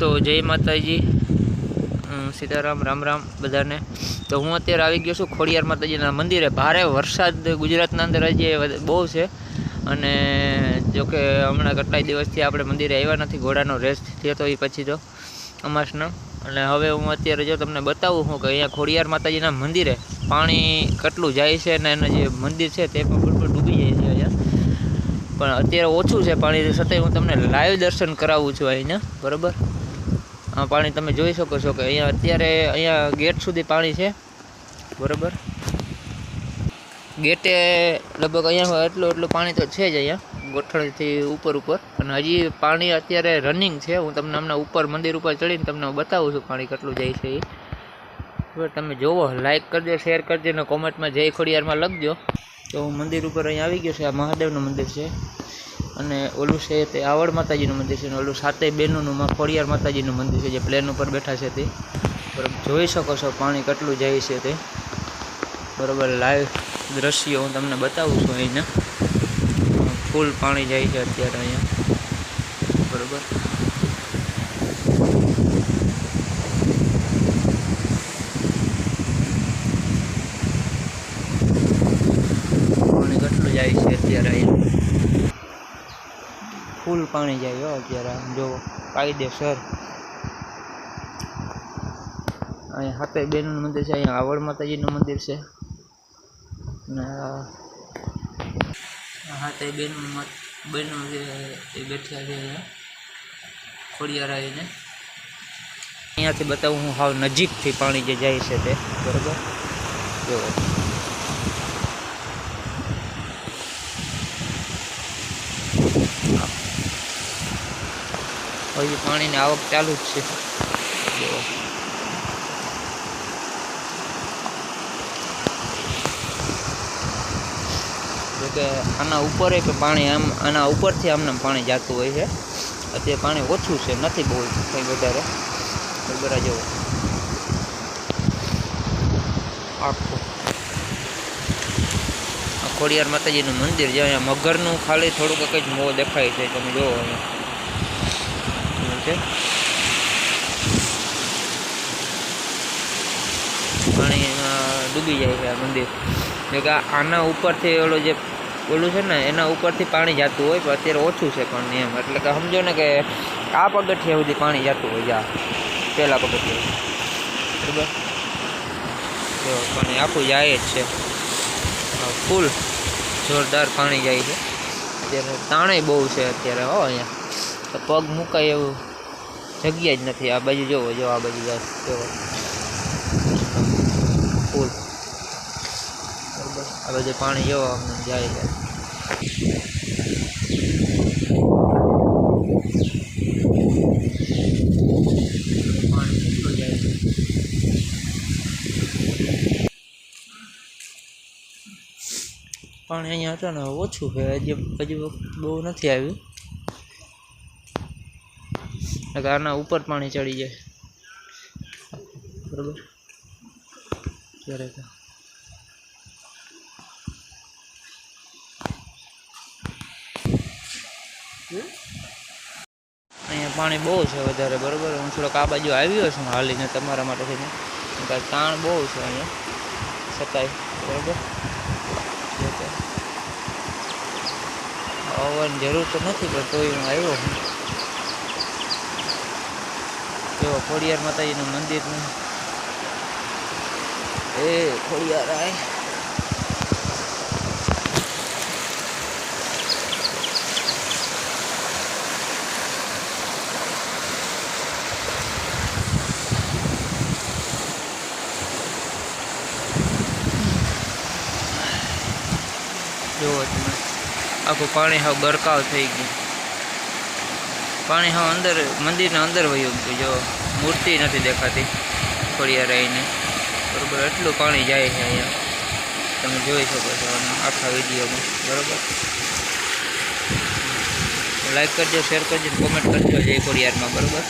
તો જય માતાજી. સીતારામ, રામ રામ બધાને. તો હું અત્યારે આવી ગયો છું ખોડિયાર માતાજીના મંદિરે. ભારે વરસાદ ગુજરાતના અંદર આજે બહુ છે. અને જોકે હમણાં કેટલાય દિવસથી આપણે મંદિરે આવ્યા નથી, ઘોડાનો રેસ્ટ થયો તો એ પછી તો અમાસનો. અને હવે હું અત્યારે જો તમને બતાવું હું કે અહીંયા ખોડિયાર માતાજીના મંદિરે પાણી કેટલું જાય છે અને એનું જે મંદિર છે તે પણ બિલકુલ ડૂબી જાય છે અહીંયા. પણ અત્યારે ઓછું છે પાણી છતાંય હું તમને લાઈવ દર્શન કરાવું છું અહીંયા. બરાબર? પાણી તમે જોઈ શકો છો કે અહીંયા અત્યારે અહીંયા ગેટ સુધી પાણી છે. બરાબર? ગેટે લગભગ અહીંયા એટલું એટલું પાણી તો છે જ અહીંયા, ગોઠણથી ઉપર ઉપર. અને હજી પાણી અત્યારે રનિંગ છે. હું તમને હમણાં ઉપર મંદિર ઉપર ચડીને તમને બતાવું છું પાણી કેટલું જાય છે એ. તમે જોવો લાઇક કરજો શેર કરજો અને કોમેન્ટમાં જય ખોડિયારમાં લખજો. તો મંદિર ઉપર અહીંયા આવી ગયો છે. આ મહાદેવનું મંદિર છે. અને ઓલું છે તે આવડ માતાજીનું મંદિર છે અને ઓલું સાતેય બહેનોનું માં ખોડિયાર માતાજીનું મંદિર છે જે પ્લેન ઉપર બેઠા છે તે. બરાબર, જોઈ શકો છો પાણી કેટલું જાય છે તે. બરાબર, લાઈવ દ્રશ્યો હું તમને બતાવું છું અહીંયા ફૂલ પાણી જાય છે અત્યારે અહીંયા. બરાબર પાણી કેટલું જાય છે અત્યારે અહીંયા ફૂલ પાણી જાય અત્યારે. જો કાયદેસર અહીંયા હાપે બેનનું મંદિર છે, અહીંયા આવડ માતાજીનું મંદિર છે. અને આ હાથે બેનનું મત બેનો છે એ બેઠ્યા છે ખોડિયાર આવીને. અહીંયાથી બતાવું હું હાવ નજીકથી પાણી જે જાય છે તે. બરાબર? જો. હજી પાણીની આવક ચાલુ જ છે. જો જોકે આના ઉપર કે પાણી આમ, આના ઉપરથી આમને પાણી જતું હોય છે. અત્યારે પાણી ઓછું છે, નથી બહુ કંઈ વધારે. બરાબર જુઓ આખું. ખોડિયાર માતાજીનું મંદિર છે, અહીંયા મગરનું ખાલી થોડુંક કંઈક મોં દેખાય છે, તમે જુઓ અહીંયા. છે. પાણીમાં ડૂબી જાય છે આ મંદિર. જો કે આના ઉપરથી ઓલું જે ઓલું છે ને, એના ઉપરથી પાણી જતું હોય, પણ અત્યારે ઓછું છે પણ એમ. એટલે કે સમજો ને કે આ પગથિયા સુધી પાણી જતું હોય જા પહેલાં પગથિયા બરાબર? તો પાણી આખું જાય જ છે. ફૂલ જોરદાર પાણી જાય છે. અત્યારે તાણે બહુ છે અત્યારે, હો, અહીંયા. તો પગ મુકાય એવું. જગ્યા જ નથી. આ બાજુ જોવો, જો આ બાજુ જોવો. ફૂલ. આ બધું પાણી જોવો અમને, જાય જાય પાણી અહીંયા હતા ને, ઓછું છે. હજી હજી બહુ નથી આવ્યું. આના ઉપર પાણી ચડી જાય. બરાબર? અહીંયા પાણી બહુ છે વધારે, બરાબર? હું થોડોક આ બાજુ આવ્યો છું હાલીને તમારા માટે થઈને કારણ તાણ બહુ છે અહીંયા. છતાંય, બરાબર? આવવાની જરૂર તો નથી, પણ તોય હું આવ્યો છું. જો ખોડિયાર માતાજીનું મંદિરનું એ ખોડિયાર આય. જુઓ તમે. આખું પાણી હાવ ગરકાવ થઈ ગયું. પાણી હા અંદર, મંદિરના અંદર વયું જો મૂર્તિ નથી દેખાતી ખોડિયાર આવીને. બરાબર, એટલું પાણી જાય છે અહીંયા. તમે જોઈ શકો છો આખા વિડીયોમાં, બરાબર? લાઈક કરજો, શેર કરજો, કોમેન્ટ કરજો, જય ખોડિયારમાં બરાબર?